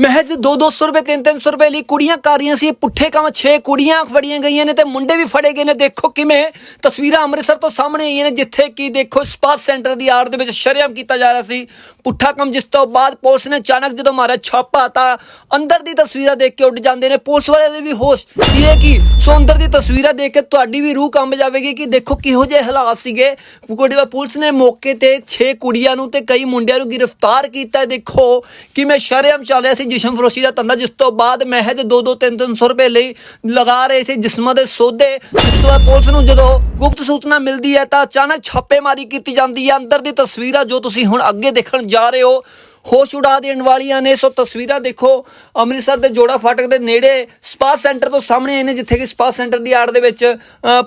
ਮਹਿਜ਼ 2-200 ਰੁਪਏ 3-300 ਰੁਪਏ ਲਈ ਕੁੜੀਆਂ ਕਰ ਰਹੀਆਂ ਸੀ। ਪੁੱਠੇ ਕੰਮ 6 ਕੁੜੀਆਂ ਫੜੀਆਂ ਗਈਆਂ ਨੇ ਤੇ ਮੁੰਡੇ ਵੀ ਫੜੇ ਗਏ ਨੇ। ਦੇਖੋ ਕਿਵੇਂ ਤਸਵੀਰਾਂ ਅੰਮ੍ਰਿਤਸਰ ਤੋਂ ਸਾਹਮਣੇ ਆਈਆਂ ਨੇ, ਜਿੱਥੇ ਕਿ ਦੇਖੋ ਸਪਾ ਸੈਂਟਰ ਦੀ ਆੜ ਦੇ ਵਿੱਚ ਸ਼ਰੇਆਮ ਕੀਤਾ ਜਾ ਰਿਹਾ ਸੀ। ਪੁੱਠਾ ਕੰਮ ਜਿਸ ਤੋਂ ਬਾਅਦ ਪੁਲਿਸ ਨੇ ਅਚਾਨਕ ਜਦੋਂ ਮਾਰਿਆ ਛਾਪਾ, ਤਾਂ ਅੰਦਰ ਦੀ ਤਸਵੀਰਾਂ ਦੇਖ ਕੇ ਉੱਡ ਜਾਂਦੇ ਨੇ। ਪੁਲਿਸ ਵਾਲਿਆਂ ਦੇ ਵੀ ਹੋਸ਼ ਇਹ ਕੀ ਸੋ ਅੰਦਰ ਦੀ ਤਸਵੀਰਾਂ ਦੇਖ ਕੇ ਤੁਹਾਡੀ ਵੀ ਰੂਹ ਕੰਬ ਜਾਵੇਗੀ ਕਿ ਦੇਖੋ ਕਿਹੋ ਜਿਹੇ ਹਾਲਾਤ ਸੀਗੇ। ਕੁੜੀ ਪੁਲਿਸ ਨੇ ਮੌਕੇ ਤੇ 6 ਕੁੜੀਆਂ ਨੂੰ ਤੇ ਕਈ ਮੁੰਡਿਆਂ ਨੂੰ ਗ੍ਰਿਫਤਾਰ ਕੀਤਾ। ਹੈ। ਦੇਖੋ ਕਿਵੇਂ ਸ਼ਰੇਆਮ ਚੱਲ ਰਿਹਾ ਸੀ ਜਿਸਮ ਫਰੋਸ਼ੀ ਦਾ ਧੰਦਾ, ਜਿਸ ਤੋਂ ਬਾਅਦ ਮਹਿਜ 2-2 3-300 ਰੁਪਏ ਲਈ ਲਗਾ ਰਹੇ ਸੀ ਜਿਸਮਾਂ ਦੇ ਸੌਦੇ ਜਿਸ ਤੋਂ ਬਾਅਦ ਪੁਲਿਸ ਨੂੰ ਜਦੋਂ ਗੁਪਤ ਸੂਚਨਾ ਮਿਲਦੀ ਹੈ ਤਾਂ ਅਚਾਨਕ ਛਾਪੇਮਾਰੀ ਕੀਤੀ ਜਾਂਦੀ ਹੈ। ਅੰਦਰ ਦੀ ਤਸਵੀਰਾਂ ਜੋ ਤੁਸੀਂ ਹੁਣ ਅੱਗੇ ਦੇਖਣ ਜਾ ਰਹੇ ਹੋ ਹੋਸ਼ ਉਡਾ ਦੇਣ ਵਾਲੀਆਂ ਨੇ। ਸੋ ਤਸਵੀਰਾਂ ਦੇਖੋ, ਅੰਮ੍ਰਿਤਸਰ ਦੇ ਜੋੜਾ ਫਾਟਕ ਦੇ ਨੇੜੇ ਸਪਾ ਸੈਂਟਰ ਤੋਂ ਸਾਹਮਣੇ ਆਏ ਨੇ, ਜਿੱਥੇ ਕਿ ਸਪਾ ਸੈਂਟਰ ਦੀ ਆੜ ਦੇ ਵਿੱਚ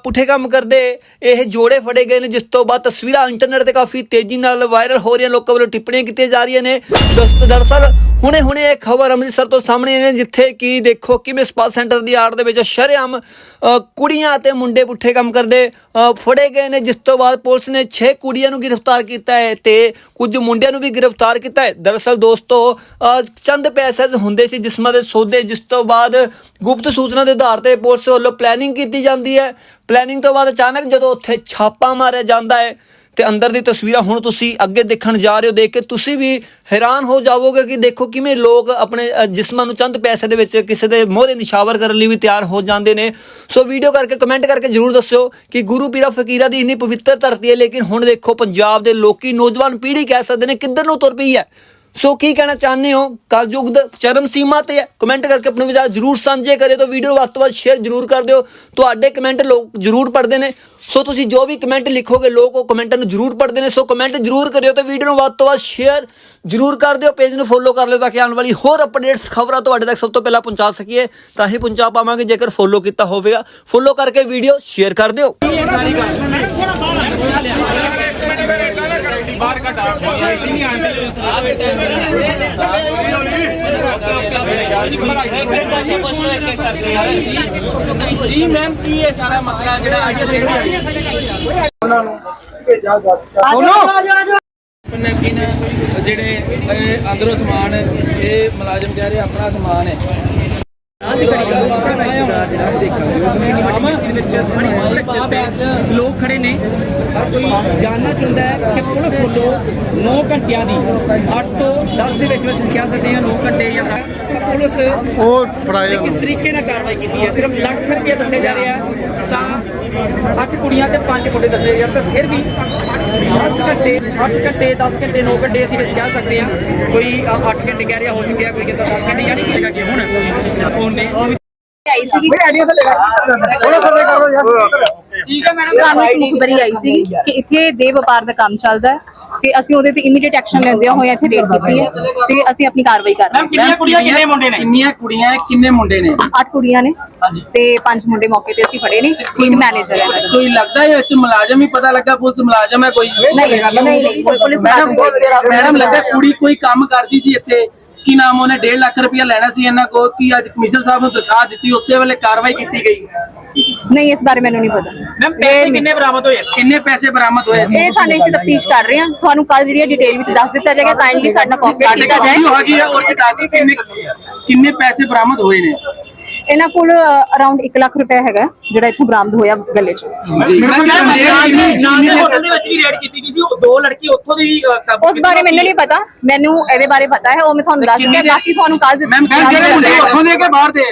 ਪੁੱਠੇ ਕੰਮ ਕਰਦੇ ਇਹ ਜੋੜੇ ਫੜੇ ਗਏ ਨੇ, ਜਿਸ ਤੋਂ ਬਾਅਦ ਤਸਵੀਰਾਂ ਇੰਟਰਨੈਟ ਤੇ ਕਾਫੀ ਤੇਜ਼ੀ ਨਾਲ ਵਾਇਰਲ ਹੋ ਰਹੀਆਂ, ਲੋਕਾਂ ਵੱਲੋਂ ਟਿੱਪਣੀਆਂ ਕੀਤੀਆਂ ਜਾ ਰਹੀਆਂ ਨੇ। ਦਰਸ- ਦਰਅਸਲ ਹੁਣੇ ਹੁਣੇ ਇਹ ਖਬਰ ਅੰਮ੍ਰਿਤਸਰ ਤੋਂ ਸਾਹਮਣੇ ਆਈ ਨੇ ਜਿੱਥੇ ਕਿ ਦੇਖੋ ਕਿਵੇਂ ਸਪਾ ਸੈਂਟਰ ਦੀ ਆੜ ਦੇ ਵਿੱਚ ਸ਼ਰੇਆਮ ਕੁੜੀਆਂ ਅਤੇ ਮੁੰਡੇ ਪੁੱਠੇ ਕੰਮ ਕਰਦੇ ਫੜੇ ਗਏ ਨੇ, ਜਿਸ ਤੋਂ ਬਾਅਦ ਪੁਲਿਸ ਨੇ 6 ਕੁੜੀਆਂ ਨੂੰ ਗ੍ਰਿਫਤਾਰ ਕੀਤਾ ਹੈ ਤੇ ਕੁਝ ਮੁੰਡਿਆਂ ਨੂੰ ਵੀ ਗ੍ਰਿਫਤਾਰ ਕੀਤਾ ਹੈ। ਦਰਅਸਲ ਦੋਸਤੋ ਚੰਦ ਪੈਸੇ ਹੁੰਦੇ ਸੀ ਜਿਸਮਾਂ ਦੇ ਸੌਦੇ ਜਿਸ ਤੋਂ ਬਾਅਦ ਗੁਪਤ ਸੂਚਨਾ ਦੇ ਆਧਾਰ ਤੇ ਪੁਲਿਸ ਵੱਲੋਂ ਪਲੈਨਿੰਗ ਕੀਤੀ ਜਾਂਦੀ ਹੈ। ਪਲੈਨਿੰਗ ਤੋਂ ਬਾਅਦ ਅਚਾਨਕ ਜਦੋਂ ਉੱਥੇ ਛਾਪਾ ਮਾਰਿਆ ਜਾਂਦਾ ਹੈ, ਤੇ ਅੰਦਰ ਦੀ ਤਸਵੀਰਾਂ ਹੁਣ ਤੁਸੀਂ ਅੱਗੇ ਦੇਖਣ ਜਾ ਰਹੇ ਹੋ, ਦੇਖ ਕੇ ਤੁਸੀਂ ਵੀ ਹੈਰਾਨ ਹੋ ਜਾਵੋਗੇ ਕਿ ਦੇਖੋ ਕਿਵੇਂ ਲੋਕ ਆਪਣੇ ਜਿਸਮਾਂ ਨੂੰ ਚੰਦ ਪੈਸੇ ਦੇ ਵਿੱਚ ਕਿਸੇ ਦੇ ਮੋਹਰੇ ਨਿਸ਼ਾਵਰ ਕਰਨ ਲਈ ਵੀ ਤਿਆਰ ਹੋ ਜਾਂਦੇ ਨੇ। ਸੋ ਵੀਡੀਓ ਕਰਕੇ ਕਮੈਂਟ ਕਰਕੇ ਜਰੂਰ ਦੱਸਿਓ ਕਿ ਗੁਰੂ ਪੀਰਾ ਫਕੀਰਾ ਦੀ ਇੰਨੀ ਪਵਿੱਤਰ ਧਰਤੀ ਹੈ, ਲੇਕਿਨ ਹੁਣ ਦੇਖੋ ਪੰਜਾਬ ਦੇ ਲੋਕੀ ਨੌਜਵਾਨ ਪੀੜ੍ਹੀ ਕਹਿ ਸਕਦੇ ਨੇ ਕਿੱਧਰ ਨੂੰ ਤੁਰ ਪਈ ਹੈ। ਸੋ ਕੀ ਕਹਿਣਾ ਚਾਹੁੰਦੇ ਹੋ? ਕਲਯੁਗ ਦਾ ਚਰਮ ਸੀਮਾ ਤੇ ਹੈ। ਕਮੈਂਟ ਕਰਕੇ ਆਪਣੇ ਵਿਚਾਰ ਜਰੂਰ ਸਾਂਝੇ ਕਰਿਓ ਤਾਂ ਵੀਡੀਓ ਵੱਧ ਤੋਂ ਵੱਧ ਸ਼ੇਅਰ ਜਰੂਰ ਕਰ ਦਿਓ। ਤੁਹਾਡੇ ਕਮੈਂਟ ਲੋਕ ਜਰੂਰ ਪੜ੍ਹਦੇ ਨੇ। ਸੋ ਤੁਸੀਂ ਜੋ ਵੀ ਕਮੈਂਟ ਲਿਖੋਗੇ, ਲੋਕ ਉਹ ਕਮੈਂਟਾਂ ਨੂੰ ਜਰੂਰ ਪੜ੍ਹਦੇ ਨੇ। ਸੋ ਕਮੈਂਟ ਜਰੂਰ ਕਰਿਓ ਤੇ ਵੀਡੀਓ ਨੂੰ ਵੱਧ ਤੋਂ ਵੱਧ ਸ਼ੇਅਰ ਜਰੂਰ ਕਰ ਦਿਓ। ਪੇਜ ਨੂੰ ਫੋਲੋ ਕਰ ਲਿਓ ਤਾਂ ਕਿ ਆਉਣ ਵਾਲੀ ਹੋਰ ਅਪਡੇਟਸ ਖਬਰਾਂ ਤੁਹਾਡੇ ਤੱਕ ਸਭ ਤੋਂ ਪਹਿਲਾਂ ਪਹੁੰਚਾ ਸਕੀਏ। ਤਾਂ ਹੀ ਪਹੁੰਚਾ ਪਾਵਾਂਗੇ, ਜੇਕਰ ਫੋਲੋ ਕੀਤਾ ਹੋਵੇਗਾ। ਫੋਲੋ ਕਰਕੇ ਵੀਡੀਓ ਸ਼ੇਅਰ ਕਰ ਦਿਓ। ਜੀ ਮੈਮ ਕੀ ਇਹ ਸਾਰਾ ਮਸਲਾ ਜਿਹੜਾ ਅੱਜ ਦੇਖ ਰਹੇ ਨੈਪਕਿਨ ਜਿਹੜੇ ਅੰਦਰੋਂ ਸਮਾਨ ਇਹ ਮੁਲਾਜ਼ਮ ਕਹਿ ਰਹੇ ਆਪਣਾ ਸਮਾਨ ਹੈ। ਲੋਕ ਖੜੇ ਨੇ। ਹਰ ਕੋਈ ਜਾਣਨਾ ਚਾਹੁੰਦਾ ਹੈ ਕਿ ਪੁਲਿਸ ਵੱਲੋਂ 9 ਘੰਟਿਆਂ ਦੀ 8 ਤੋਂ 10 ਦੇ ਵਿੱਚ ਵਿੱਚ ਕਹਿ ਸਕਦੇ ਹਾਂ 9 ਘੰਟੇ ਜਾਂ ਪੁਲਿਸ ਉਹ ਫੜਾਏ ਕਿਸ ਤਰੀਕੇ ਨਾਲ ਕਾਰਵਾਈ ਕੀਤੀ ਹੈ? ਸਿਰਫ ਲੱਖ ਰੁਪਏ ਦੱਸਿਆ ਜਾ ਰਿਹਾ ਤਾਂ 8 ਕੁੜੀਆਂ ਤੇ 5 ਮੁੰਡੇ ਦੱਸੇ ਜਾ ਰਹੇ ਫਿਰ ਵੀ 10 ਘੰਟੇ 8 ਘੰਟੇ 10 ਘੰਟੇ 9 ਘੰਟੇ ਅਸੀਂ ਵਿੱਚ ਕਹਿ ਸਕਦੇ ਹਾਂ ਕੋਈ 8 ਘੰਟੇ ਕਹਿ ਰਿਹਾ ਹੋ ਚੁੱਕਿਆ ਕੋਈ ਕਹਿੰਦਾ 10 ਘੰਟੇ ਯਾਨੀ ਕਿ ਕਿ ਹੁਣ ਉਹਨੇ ਆਈ ਸੀਗੀ? ਥੋੜਾ ਸਰਵੇ ਕਰੋ ਯਾਰ। ਸਾਨੂੰ ਇੱਕ ਮੁਖਬਰੀ ਆਈ ਸੀ ਕਿ ਇੱਥੇ ਦੇ ਵਪਾਰ ਦਾ ਕੰਮ ਚੱਲਦਾ ਹੈ। ਤੇ ਅਸੀਂ ਉਹਦੇ ਤੇ ਇਮੀਡੀਏਟ ਐਕਸ਼ਨ ਲੈਂਦਿਆਂ ਹੋਇਆ ਇੱਥੇ ਰੇਡ ਕੀਤੀ ਹੈ ਤੇ ਅਸੀਂ ਆਪਣੀ ਕਾਰਵਾਈ ਕਰ ਰਹੇ ਕਿੰਨੀਆਂ ਕੁੜੀਆਂ ਕਿੰਨੇ ਮੁੰਡੇ ਨੇ? ਕਿੰਨੀਆਂ ਕੁੜੀਆਂ ਹੈ ਕਿੰਨੇ ਮੁੰਡੇ ਨੇ? ਹਾਂ ਅੱਠ ਕੁੜੀਆਂ ਨੇ ਤੇ ਪੰਜ ਮੁੰਡੇ ਮੌਕੇ ਤੇ ਅਸੀਂ ਫੜੇ ਨੇ ਇੱਕ ਮੈਨੇਜਰ ਹੈ। ਇਹਨਾਂ ਦਾ। ਕੋਈ ਲੱਗਦਾ ਹੈ ਵਿੱਚ ਮੁਲਾਜ਼ਮ ਹੀ ਪਤਾ ਲੱਗਾ ਪੁਲਿਸ ਮੁਲਾਜ਼ਮ ਹੈ ਕੋਈ? ਨਹੀਂ ਨਹੀਂ ਨਹੀਂ ਕੋਈ ਪੁਲਿਸ ਮੈਡਮ ਮੁਲਾਜ਼ਮ ਮੈਡਮ ਲੱਗਾ ਕੁੜੀ ਕੋਈ ਕੰਮ ਕਰਦੀ ਸੀ ਇੱਥੇ? ਕੀ ਨਾਮ ਉਹਨੇ? 1.5 ਲੱਖ ਰੁਪਇਆ ਲੈਣਾ ਸੀ ਇਹਨਾਂ ਕੋਲ? ਕੀ ਅੱਜ ਕਮਿਸ਼ਨਰ ਸਾਹਿਬ ਨੂੰ ਦਰਖਾਸਤ ਦਿੱਤੀ? ਉਸੇ ਵੇਲੇ ਕਾਰਵਾਈ ਕੀਤੀ ਗਈ। ਨਹੀਂ ਇਸ ਬਾਰੇ ਮੈਨੂੰ ਨਹੀਂ ਪਤਾ। ਮੈਮ ਪੈਸੇ ਕਿੰਨੇ ਬਰਾਮਦ ਹੋਏ? ਕਿੰਨੇ ਪੈਸੇ ਬਰਾਮਦ ਹੋਏ? ਇਹ ਸਾਡੇ ਅਸੀਂ ਤਫਤੀਸ਼ ਕਰ ਰਹੇ ਹਾਂ ਤੁਹਾਨੂੰ ਕੱਲ ਜਿਹੜੀ ਡਿਟੇਲ ਵਿੱਚ ਦੱਸ ਦਿੱਤਾ ਜਾਏਗਾ ਕਾਈਂਡਲੀ ਸਾਡਾ ਕੋਆਪਰੇਟ ਸਾਡੇ ਕੀਤਾ ਕੋਲ ਜਾਏ। ਹੈਗੀ ਆ ਔਰ ਚ ਦੱਸ ਦਿਓ ਕਿੰਨੇ ਕਿੰਨੇ ਪੈਸੇ ਬਰਾਮਦ ਹੋਏ ਨੇ। ਇਹਨਾਂ ਕੋਲ ਅਰਾਊਂਡ 1 ਲੱਖ ਰੁਪਏ ਹੈਗਾ ਜਿਹੜਾ ਇੱਥੋਂ ਬਰਾਮਦ ਹੋਇਆ ਗੱਲੇ 'ਚ। ਜੀ। ਹੋਟਲ ਦੇ ਵਿੱਚ ਵੀ ਰੇਡ ਕੀਤੀ ਗਈ ਸੀ ਉਹ ਦੋ ਲੜਕੀ ਉੱਥੋਂ ਦੀ ਅ, ਕਾਬੂ ਉਸ ਬਾਰੇ ਮੈਨੂੰ ਨਹੀਂ ਪਤਾ। ਮੈਨੂੰ ਇਹਦੇ ਬਾਰੇ ਪਤਾ ਹੈ ਉਹ ਮੈਂ ਤੁਹਾਨੂੰ ਦੱਸ ਦਿੰਦੀ ਬਾਕੀ ਤੁਹਾਨੂੰ ਕੱਲ ਮੈਮ ਕਿਹੜੇ ਮੁੰਡੇ ਉੱਥੋਂ ਦੇ ਕੇ ਬਾਹਰ ਦੇ?